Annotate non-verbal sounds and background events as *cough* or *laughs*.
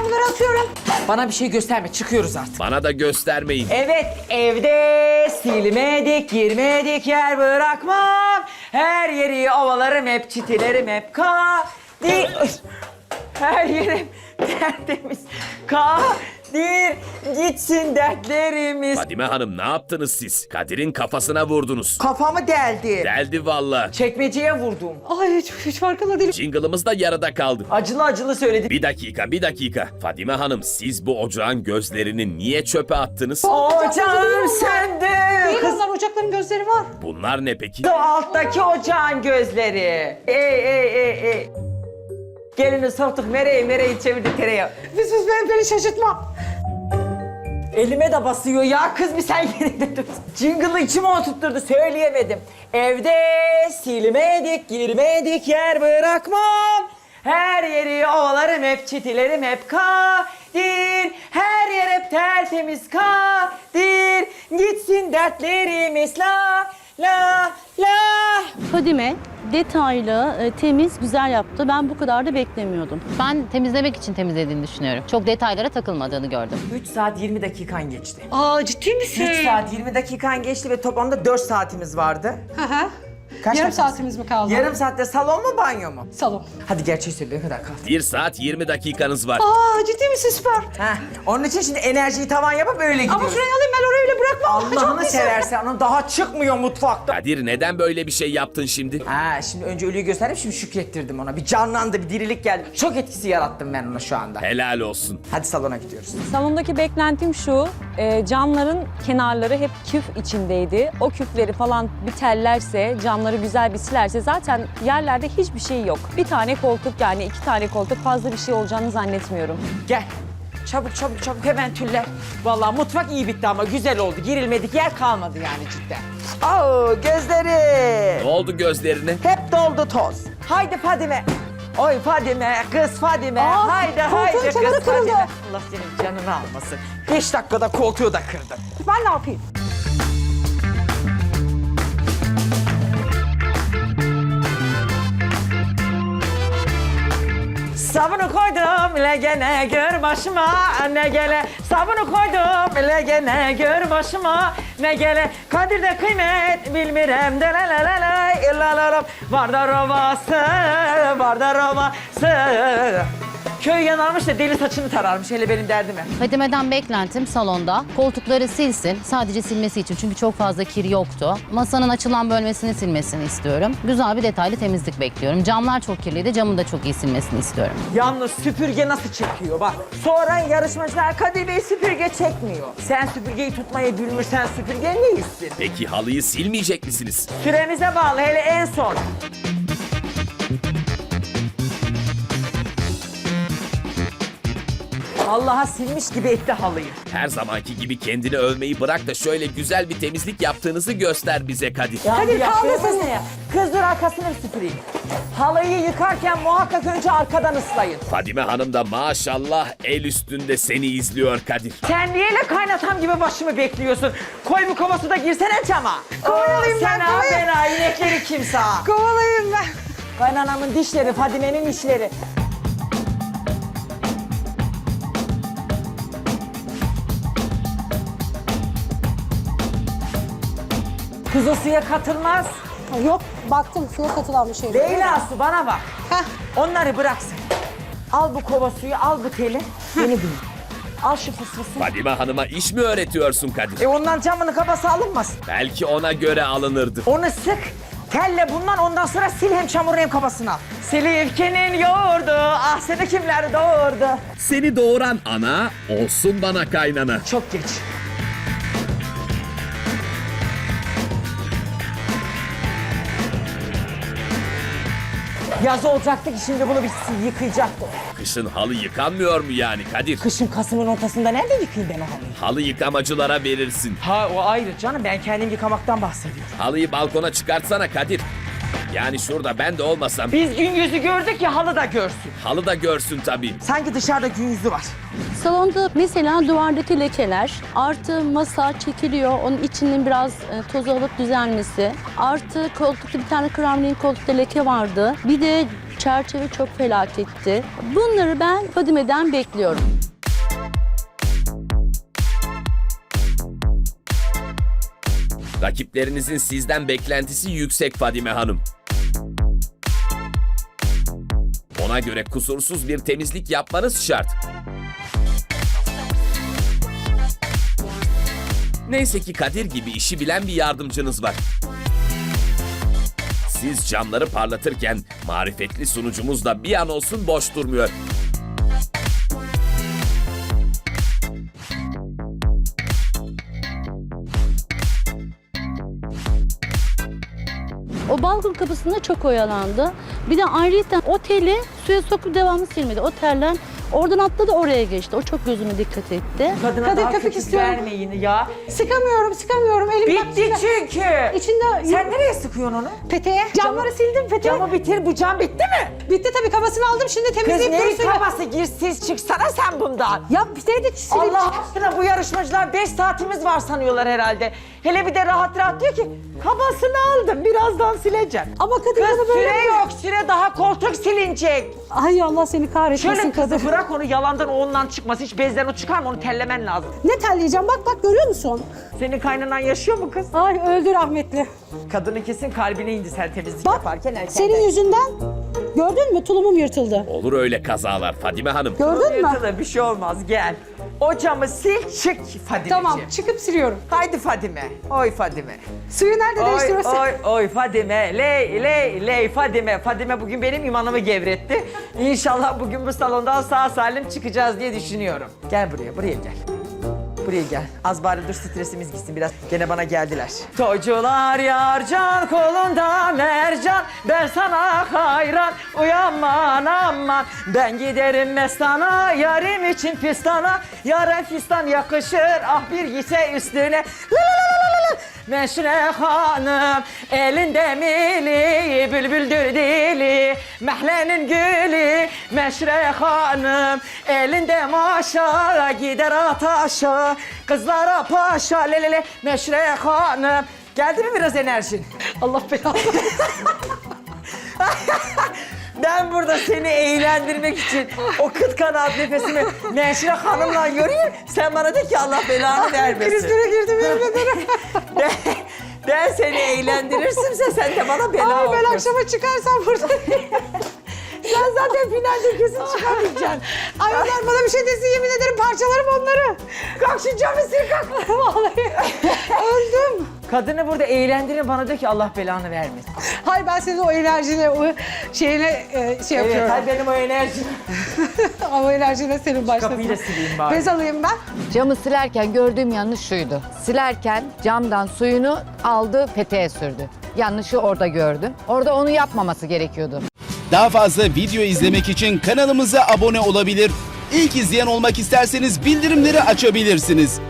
ben bunları atıyorum. Bana bir şey gösterme. Çıkıyoruz artık. Bana da göstermeyin. Evet evde silmedik girmedik yer bırakmam. Her yeri ovalarım hep çitilerim hep kadir. Her yerim tertemiz kadir. Gitsin dertlerimiz. Fadime Hanım ne yaptınız siz? Kadir'in kafasına vurdunuz. Kafamı deldi. Deldi valla. Çekmeceye vurdum. Ay hiç, hiç farkında değilim. Jingle'ımız da yarıda kaldı. Acılı acılı söyledim. Bir dakika, bir dakika. Fadime Hanım, siz bu ocağın gözlerini niye çöpe attınız? Ocağım söndü. Değil Kız onlar ocakların gözleri var. Bunlar ne peki? o alttaki ocağın gözleri. Ey ey ey ey. Gelini soktuk mereyi mereyi çevirdik tereyağı. Biz biz beni, beni şaşırtma. Elime de basıyor ya kız bir sen yerinde dur. Jingle'ı içime oturtturdu söyleyemedim. Evde silmedik girmedik yer bırakmam. Her yeri ovalarım hep çitilerim hep kadir. Her yer hep tertemiz kadir. Gitsin dertlerimiz la la la. Fadime detaylı, e, temiz, güzel yaptı. Ben bu kadar da beklemiyordum. Ben temizlemek için temizlediğini düşünüyorum. Çok detaylara takılmadığını gördüm. 3 saat 20 dakikan geçti. Aa ciddi misin? 3 saat 20 dakikan geçti ve toplamda 4 saatimiz vardı. Hı hı. Kaç Yarım dakika? saatimiz mi kaldı? Yarım saatte salon mu banyo mu? Salon. Hadi gerçeği söyle ne kadar kaldı? 1 saat 20 dakikanız var. Aa ciddi misin süper. Heh, onun için şimdi enerjiyi tavan yapıp öyle gidiyoruz. Ama şurayı alayım ben orayı bile bırakmam. Allah'ını seversen onun daha çıkmıyor mutfakta. Kadir neden böyle bir şey yaptın şimdi? Ha şimdi önce ölüyü gösterdim şimdi şükrettirdim ona. Bir canlandı bir dirilik geldi. Çok etkisi yarattım ben ona şu anda. Helal olsun. Hadi salona gidiyoruz. Salondaki beklentim şu, e, camların kenarları hep küf içindeydi. O küfleri falan bir tellerse, camları güzel bir silerse zaten yerlerde hiçbir şey yok. Bir tane koltuk yani iki tane koltuk fazla bir şey olacağını zannetmiyorum. Gel. Çabuk çabuk çabuk hemen tüller. Vallahi mutfak iyi bitti ama güzel oldu. Girilmedik yer kalmadı yani cidden. Oo gözleri. Ne oldu gözlerine? Hep doldu toz. Haydi Fadime. Oy Fadime, kız Fadime. Aa, haydi haydi kız kırıldı. Fadime. Allah senin canını almasın. Beş dakikada koltuğu da kırdın. Ben ne yapayım? Koydum legene gör başıma ne gele. Sabunu koydum legene gör başıma ne gele. Kadir'de kıymet bilmirem de la la la la la la. Var da robası var da robası Köy yanarmış da deli saçını tararmış hele benim derdime. Fadime'den beklentim salonda koltukları silsin. Sadece silmesi için çünkü çok fazla kir yoktu. Masanın açılan bölmesini silmesini istiyorum. Güzel bir detaylı temizlik bekliyorum. Camlar çok kirliydi. Camın da çok iyi silmesini istiyorum. Yalnız süpürge nasıl çekiyor bak. Sonra yarışmacılar Kadir Bey süpürge çekmiyor. Sen süpürgeyi tutmayı bilmirsen süpürge ne iyisin? Peki halıyı silmeyecek misiniz? Süremize bağlı hele en son. Allah'a silmiş gibi etti halıyı. Her zamanki gibi kendini övmeyi bırak da şöyle güzel bir temizlik yaptığınızı göster bize Kadir. Ya Kadir, kaldırsın. ya? Kız dur arkasını süpüreyim. Halıyı yıkarken muhakkak önce arkadan ıslayın. Fadime Hanım da maşallah el üstünde seni izliyor Kadir. Sen niye öyle kaynatam gibi başımı bekliyorsun? Koy bu kovası da girsene cama. Kovalayayım ben, Sen kovalayayım. bena inekleri kimse. Kovalayayım ben. Kaynanamın dişleri, Fadime'nin işleri. Kız o suya katılmaz. Yok baktım suya katılan bir şey. Leyla su bana bak. Heh. Onları bıraksın. Al bu kova suyu, al bu teli. Beni bil. Al şu fısfısı. Fadime Hanım'a iş mi öğretiyorsun Kadir? E ondan camını kabası alınmaz. Belki ona göre alınırdı. Onu sık. Telle bundan ondan sonra sil hem çamurunu hem kabasını al. Silifke'nin yoğurdu, ah seni kimler doğurdu. Seni doğuran ana olsun bana kaynana. Çok geç. Yaz olacaktı ki şimdi bunu bir yıkayacaktı. Kışın halı yıkanmıyor mu yani Kadir? Kışın Kasım'ın ortasında nerede yıkayayım ben o halıyı? Halı yıkamacılara verirsin. Ha o ayrı canım ben kendim yıkamaktan bahsediyorum. Halıyı balkona çıkartsana Kadir. Yani şurada ben de olmasam Biz gün yüzü gördük ya halı da görsün. halı da görsün tabii. Sanki dışarıda gün yüzü var. Salonda mesela duvardaki lekeler, artı masa çekiliyor, onun içinin biraz e, tozu alıp düzelmesi, artı koltukta bir tane kremlin koltukta leke vardı. Bir de Çerçeve çok felaketti. Bunları ben Fadime'den bekliyorum. Rakiplerinizin sizden beklentisi yüksek Fadime Hanım. Ona göre kusursuz bir temizlik yapmanız şart. Neyse ki Kadir gibi işi bilen bir yardımcınız var. Siz camları parlatırken marifetli sunucumuz da bir an olsun boş durmuyor. O balkon kapısında çok oyalandı. Bir de ayrıca oteli suya sokup devamlı silmedi. O terler oradan atladı oraya geçti. O çok gözüme dikkat etti. Kadına Kadir daha köpük köpük istiyorum. vermeyin ya. Sıkamıyorum, sıkamıyorum. Elim bak Bitti içinde- çünkü. İçinde Sen nereye sıkıyorsun onu? peteğe. Camları sildim peteğe. Camı bitir bu cam bitti mi? Bitti tabii kafasını aldım şimdi Kız temizleyip ne dursun. yıkaması girsiz çıksana sen bundan. Ya de sileyim. Allah aşkına bu yarışmacılar 5 saatimiz var sanıyorlar herhalde. Hele bir de rahat rahat diyor ki kabasını aldım birazdan sileceğim. Ama Kadir Kız bana böyle... süre yok süre daha koltuk silinecek. Ay Allah seni kahretmesin Şöyle kızı bırak onu yalandan ondan çıkmaz. Hiç bezden o çıkar mı onu tellemen lazım. Ne telleyeceğim bak bak görüyor musun? Senin kaynanan yaşıyor mu kız? Ay öldü rahmetli. Kadının kesin kalbine indi sen temizlik Bak yaparken erkenden. senin yüzünden gördün mü tulumum yırtıldı. Olur öyle kazalar Fadime Hanım. Gördün mü? Yırtılır, bir şey olmaz gel. O camı sil çık Fadimeciğim. Tamam çıkıp siliyorum. Haydi Fadime. Oy Fadime. Suyu nerede Oy değiştiriyorsun? oy oy Fadime. Ley ley ley Fadime. Fadime bugün benim imanımı gevretti. İnşallah bugün bu salondan sağ salim çıkacağız diye düşünüyorum. Gel buraya, buraya gel. Buraya gel. Az bari dur stresimiz gitsin biraz. Gene bana geldiler. Toycular yarcan kolunda mercan. Ben sana hayran uyanman aman. Ben giderim mestana yarim için pistana. Yaren fistan yakışır ah bir giyse üstüne. La la la la. Meşre hanım elinde mili bülbüldür dili Mehlenin gülü Meşre hanım elinde maşa gider ataşa Kızlara paşa lelele Meşre hanım Geldi mi biraz enerjin? Allah belanı. *laughs* Ben burada seni eğlendirmek için o kıt kanaat nefesimi Meşre hanımla göreyim Sen bana de ki Allah belanı vermesin Krizlere girdim yemin ederim. ben, ben seni eğlendirirsimse sen de bana bela Ay ben okursun. akşama çıkarsam burada. Sen zaten finalde kesin çıkamayacaksın. Ay onlar bana bir şey desin yemin ederim parçalarım onları. Kalk şu camı sil kalk. Vallahi öldüm. Kadını burada eğlendirin bana de ki Allah belanı vermesin. Hayır ben senin o enerjine, o şeyine e, şey Evet, yapıyorum. hay benim o enerjim. *laughs* Ama o enerjine senin başlasın. Kapıyı da sileyim bari. Bez alayım ben. Camı silerken gördüğüm yanlış şuydu. Silerken camdan suyunu aldı peteğe sürdü. Yanlışı orada gördüm. Orada onu yapmaması gerekiyordu. Daha fazla video izlemek için kanalımıza abone olabilir. İlk izleyen olmak isterseniz bildirimleri açabilirsiniz.